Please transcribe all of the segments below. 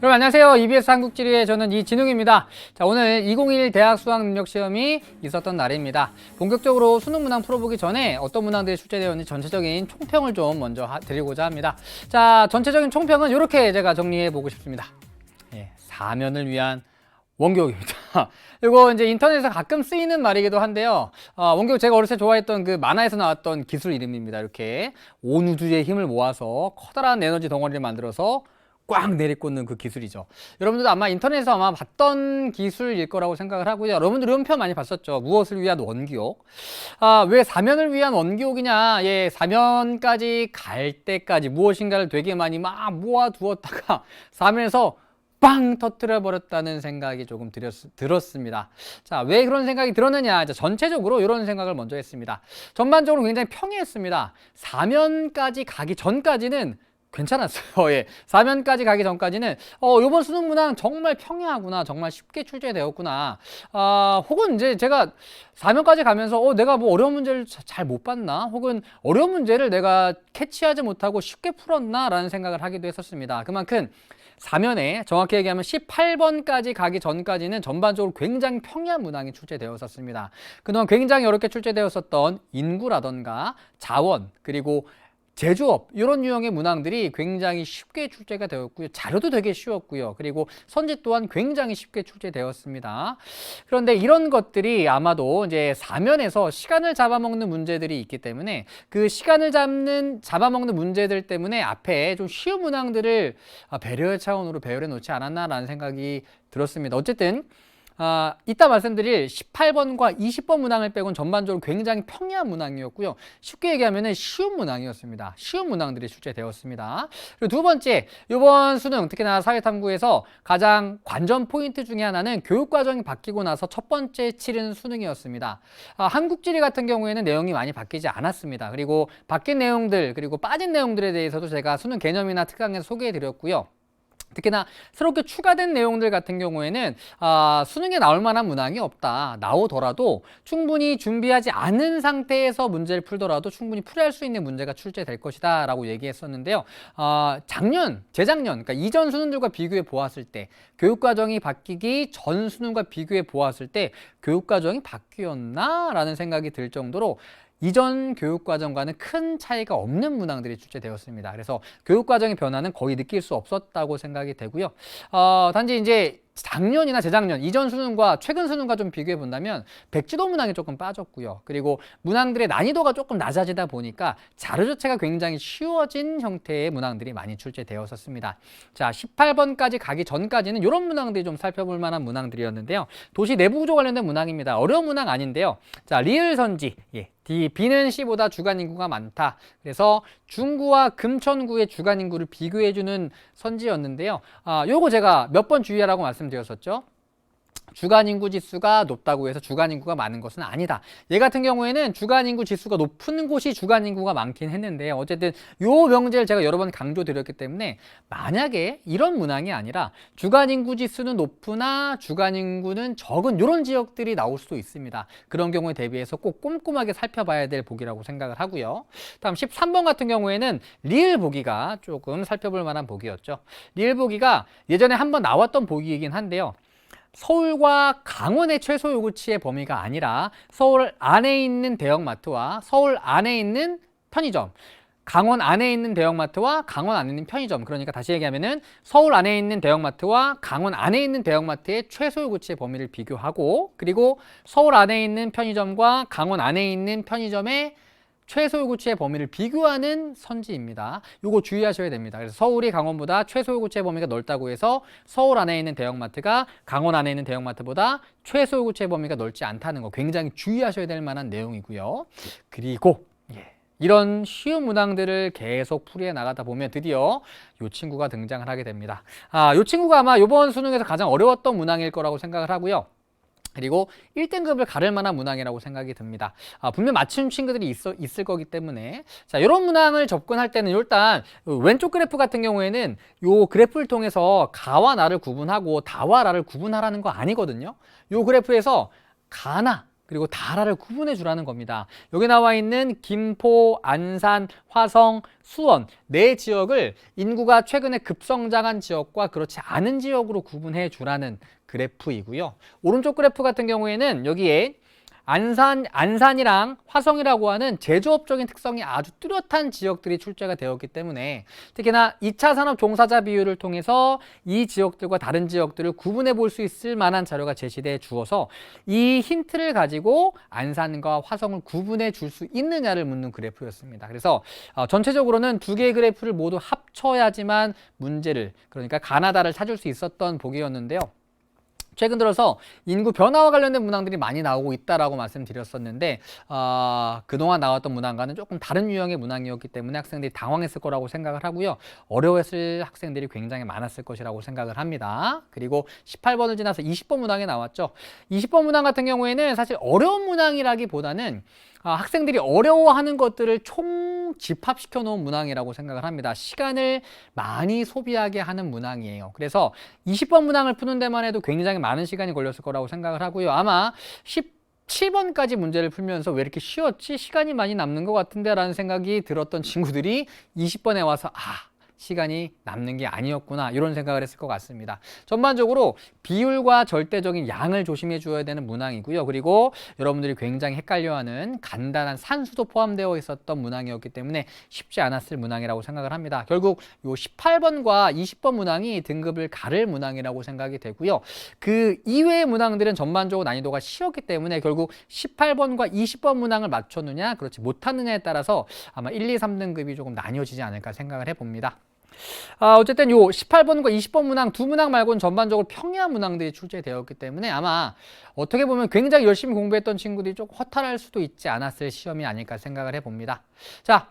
여러분 안녕하세요. EBS 한국지리의 저는 이진웅입니다. 자, 오늘 2021 대학 수학 능력 시험이 있었던 날입니다. 본격적으로 수능 문항 풀어보기 전에 어떤 문항들이 출제되었는지 전체적인 총평을 좀 먼저 하- 드리고자 합니다. 자, 전체적인 총평은 이렇게 제가 정리해 보고 싶습니다. 예, 사면을 위한 원교육입니다. 이거 이제 인터넷에서 가끔 쓰이는 말이기도 한데요. 어, 원교육 제가 어렸을 때 좋아했던 그 만화에서 나왔던 기술 이름입니다. 이렇게 온 우주의 힘을 모아서 커다란 에너지 덩어리를 만들어서 꽉 내리꽂는 그 기술이죠. 여러분들도 아마 인터넷에서 아마 봤던 기술일 거라고 생각을 하고요. 여러분들 이런 표현 많이 봤었죠. 무엇을 위한 원기옥. 아, 왜 사면을 위한 원기옥이냐? 예, 사면까지 갈 때까지 무엇인가를 되게 많이 막 모아두었다가 사면에서 빵 터트려 버렸다는 생각이 조금 들었, 들었습니다. 자, 왜 그런 생각이 들었느냐? 이제 전체적으로 이런 생각을 먼저 했습니다. 전반적으로 굉장히 평이했습니다. 사면까지 가기 전까지는 괜찮았어요. 예. 사면까지 가기 전까지는 어, 요번 수능 문항 정말 평이하구나. 정말 쉽게 출제되었구나. 아, 혹은 이제 제가 사면까지 가면서 어, 내가 뭐 어려운 문제를 잘 못 봤나? 혹은 어려운 문제를 내가 캐치하지 못하고 쉽게 풀었나라는 생각을 하기도 했었습니다. 그만큼 사면에 정확히 얘기하면 18번까지 가기 전까지는 전반적으로 굉장히 평이한 문항이 출제되었었습니다. 그동안 굉장히 어렵게 출제되었었던 인구라던가 자원 그리고 제조업 이런 유형의 문항들이 굉장히 쉽게 출제가 되었고요. 자료도 되게 쉬웠고요. 그리고 선지 또한 굉장히 쉽게 출제되었습니다. 그런데 이런 것들이 아마도 이제 사면에서 시간을 잡아먹는 문제들이 있기 때문에 그 시간을 잡는 잡아먹는 문제들 때문에 앞에 좀 쉬운 문항들을 아, 배려의 차원으로 배열해 놓지 않았나라는 생각이 들었습니다. 어쨌든 아, 이따 말씀드릴 18번과 20번 문항을 빼곤 전반적으로 굉장히 평이한 문항이었고요. 쉽게 얘기하면 쉬운 문항이었습니다. 쉬운 문항들이 출제되었습니다. 그리고 두 번째, 이번 수능 특히나 사회탐구에서 가장 관전 포인트 중에 하나는 교육 과정이 바뀌고 나서 첫 번째 치른 수능이었습니다. 아, 한국지리 같은 경우에는 내용이 많이 바뀌지 않았습니다. 그리고 바뀐 내용들 그리고 빠진 내용들에 대해서도 제가 수능 개념이나 특강에서 소개해 드렸고요. 특히나 새롭게 추가된 내용들 같은 경우에는 아, 수능에 나올 만한 문항이 없다. 나오더라도 충분히 준비하지 않은 상태에서 문제를 풀더라도 충분히 풀이할 수 있는 문제가 출제될 것이다 라고 얘기했었는데요. 아, 작년, 재작년, 그러니까 이전 수능들과 비교해 보았을 때 교육과정이 바뀌기 전 수능과 비교해 보았을 때 교육과정이 바뀌었나? 라는 생각이 들 정도로 이전 교육과정과는 큰 차이가 없는 문항들이 출제되었습니다. 그래서 교육과정의 변화는 거의 느낄 수 없었다고 생각이 되고요. 어, 단지 이제 작년이나 재작년 이전 수능과 최근 수능과 좀 비교해 본다면 백지도 문항이 조금 빠졌고요. 그리고 문항들의 난이도가 조금 낮아지다 보니까 자료 자체가 굉장히 쉬워진 형태의 문항들이 많이 출제되었었습니다. 자, 18번까지 가기 전까지는 이런 문항들이 좀 살펴볼 만한 문항들이었는데요. 도시 내부 구조 관련된 문항입니다. 어려운 문항 아닌데요. 자, 리을 선지. 예. D, B는 C보다 주간 인구가 많다. 그래서 중구와 금천구의 주간 인구를 비교해주는 선지였는데요. 아, 요거 제가 몇 번 주의하라고 말씀드렸었죠. 주간 인구 지수가 높다고 해서 주간 인구가 많은 것은 아니다. 얘 같은 경우에는 주간 인구 지수가 높은 곳이 주간 인구가 많긴 했는데 어쨌든 요 명제를 제가 여러 번 강조드렸기 때문에 만약에 이런 문항이 아니라 주간 인구 지수는 높으나 주간 인구는 적은 이런 지역들이 나올 수도 있습니다. 그런 경우에 대비해서 꼭 꼼꼼하게 살펴봐야 될 보기라고 생각을 하고요. 다음 13번 같은 경우에는 리을 보기가 조금 살펴볼 만한 보기였죠. 리을 보기가 예전에 한번 나왔던 보기이긴 한데요. 서울과 강원의 최소 요구치의 범위가 아니라 서울 안에 있는 대형마트와 서울 안에 있는 편의점 강원 안에 있는 대형마트와 강원 안에 있는 편의점. 그러니까 다시 얘기하면은 서울 안에 있는 대형마트와 강원 안에 있는 대형마트의 최소 요구치의 범위를 비교하고 그리고 서울 안에 있는 편의점과 강원 안에 있는 편의점의 최소 요구치의 범위를 비교하는 선지입니다. 요거 주의하셔야 됩니다. 그래서 서울이 강원보다 최소 요구치의 범위가 넓다고 해서 서울 안에 있는 대형마트가 강원 안에 있는 대형마트보다 최소 요구치의 범위가 넓지 않다는 거 굉장히 주의하셔야 될 만한 내용이고요. 그리고 예. 이런 쉬운 문항들을 계속 풀이해 나가다 보면 드디어 이 친구가 등장을 하게 됩니다. 아, 이 친구가 아마 이번 수능에서 가장 어려웠던 문항일 거라고 생각을 하고요. 그리고 1등급을 가를 만한 문항이라고 생각이 듭니다. 아, 분명 맞춤 친구들이 있어, 있을 거기 때문에 자 이런 문항을 접근할 때는 일단 왼쪽 그래프 같은 경우에는 요 그래프를 통해서 가와 나를 구분하고 다와 라를 구분하라는 거 아니거든요. 요 그래프에서 가나 그리고 다라를 구분해 주라는 겁니다. 여기 나와 있는 김포, 안산, 화성, 수원 네 지역을 인구가 최근에 급성장한 지역과 그렇지 않은 지역으로 구분해 주라는 그래프이고요. 오른쪽 그래프 같은 경우에는 여기에 안산, 안산이랑 화성이라고 하는 제조업적인 특성이 아주 뚜렷한 지역들이 출제가 되었기 때문에 특히나 2차 산업 종사자 비율을 통해서 이 지역들과 다른 지역들을 구분해 볼 수 있을 만한 자료가 제시돼 주어서 이 힌트를 가지고 안산과 화성을 구분해 줄 수 있느냐를 묻는 그래프였습니다. 그래서 어, 전체적으로는 두 개의 그래프를 모두 합쳐야지만 문제를 그러니까 가나다를 찾을 수 있었던 보기였는데요. 최근 들어서 인구 변화와 관련된 문항들이 많이 나오고 있다라고 말씀드렸었는데 어, 그동안 나왔던 문항과는 조금 다른 유형의 문항이었기 때문에 학생들이 당황했을 거라고 생각을 하고요. 어려웠을 학생들이 굉장히 많았을 것이라고 생각을 합니다. 그리고 18번을 지나서 20번 문항이 나왔죠. 20번 문항 같은 경우에는 사실 어려운 문항이라기보다는 아, 학생들이 어려워하는 것들을 총 집합시켜 놓은 문항이라고 생각을 합니다. 시간을 많이 소비하게 하는 문항이에요. 그래서 20번 문항을 푸는 데만 해도 굉장히 많은 시간이 걸렸을 거라고 생각을 하고요. 아마 17번까지 문제를 풀면서 왜 이렇게 쉬웠지? 시간이 많이 남는 것 같은데 라는 생각이 들었던 친구들이 20번에 와서 아, 시간이 남는 게 아니었구나 이런 생각을 했을 것 같습니다. 전반적으로 비율과 절대적인 양을 조심해 주어야 되는 문항이고요. 그리고 여러분들이 굉장히 헷갈려하는 간단한 산수도 포함되어 있었던 문항이었기 때문에 쉽지 않았을 문항이라고 생각을 합니다. 결국 요 18번과 20번 문항이 등급을 가를 문항이라고 생각이 되고요. 그 이외의 문항들은 전반적으로 난이도가 쉬웠기 때문에 결국 18번과 20번 문항을 맞췄느냐 그렇지 못하느냐에 따라서 아마 1, 2, 3등급이 조금 나뉘어지지 않을까 생각을 해봅니다. 아, 어쨌든 요 18번과 20번 문항 두 문항 말고는 전반적으로 평이한 문항들이 출제되었기 때문에 아마 어떻게 보면 굉장히 열심히 공부했던 친구들이 조금 허탈할 수도 있지 않았을 시험이 아닐까 생각을 해봅니다. 자,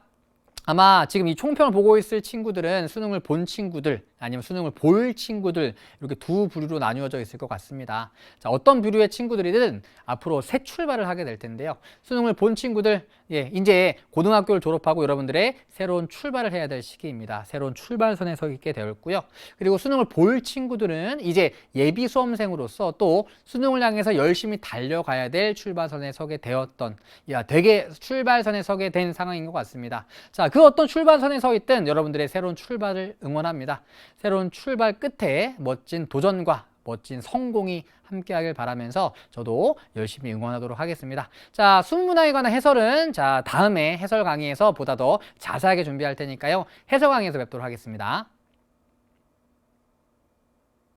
아마 지금 이 총평을 보고 있을 친구들은 수능을 본 친구들 아니면 수능을 볼 친구들 이렇게 두 부류로 나뉘어져 있을 것 같습니다. 자, 어떤 부류의 친구들이든 앞으로 새 출발을 하게 될 텐데요. 수능을 본 친구들, 예, 이제 고등학교를 졸업하고 여러분들의 새로운 출발을 해야 될 시기입니다. 새로운 출발선에 서 있게 되었고요. 그리고 수능을 볼 친구들은 이제 예비 수험생으로서 또 수능을 향해서 열심히 달려가야 될 출발선에 서게 되었던, 야, 되게 출발선에 서게 된 상황인 것 같습니다. 자, 그 어떤 출발선에 서 있든 여러분들의 새로운 출발을 응원합니다. 새로운 출발 끝에 멋진 도전과 멋진 성공이 함께하길 바라면서 저도 열심히 응원하도록 하겠습니다. 자, 순문화에 관한 해설은 자 다음에 해설 강의에서 보다 더 자세하게 준비할 테니까요. 해설 강의에서 뵙도록 하겠습니다.